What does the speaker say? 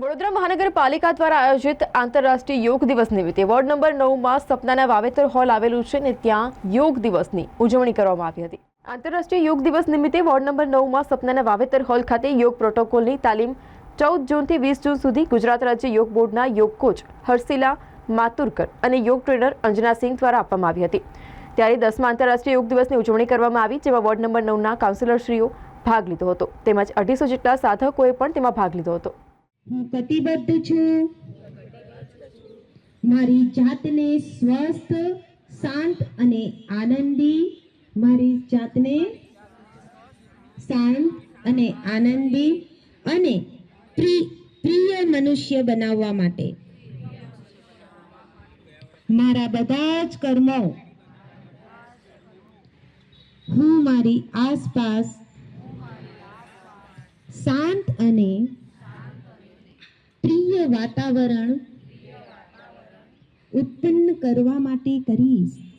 વડોદરા મહાનગરપાલિકા દ્વારા આયોજિત આંતરરાષ્ટ્રીય યોગ દિવસ નિમિત્તે વોર્ડ નંબર નવમાં સપનાના વાવેતર હોલ આવેલું છે ને ત્યાં યોગ દિવસની ઉજવણી કરવામાં આવી હતી. આંતરરાષ્ટ્રીય યોગ દિવસ નિમિત્તે વોર્ડ નંબર નવમાં સપનાના વાવેતર હોલ ખાતે યોગ પ્રોટોકોલની તાલીમ ચૌદ જૂનથી વીસ જૂન સુધી ગુજરાત રાજ્ય યોગ બોર્ડના યોગ કોચ હર્ષિલા માતુરકર અને યોગ ટ્રેનર અંજના સિંહ દ્વારા આપવામાં આવી હતી. ત્યારે દસમા આંતરરાષ્ટ્રીય યોગ દિવસની ઉજવણી કરવામાં આવી, જેમાં વોર્ડ નંબર નવના કાઉન્સિલરશ્રીઓ ભાગ લીધો હતો. તેમજ અઢીસો જેટલા સાધકોએ પણ તેમાં ભાગ લીધો હતો. હું કટિબદ્ધ છું. મારી જાતને સ્વસ્થ, શાંત અને આનંદી, મારી જાતને શાંત અને આનંદી અને પ્રિય મનુષ્ય બનાવવા માટે. મારા બધા જ કર્મો હું મારી આસપાસ શાંત અને વાતાવરણ ઉત્પન્ન કરવા માટે કરીશ.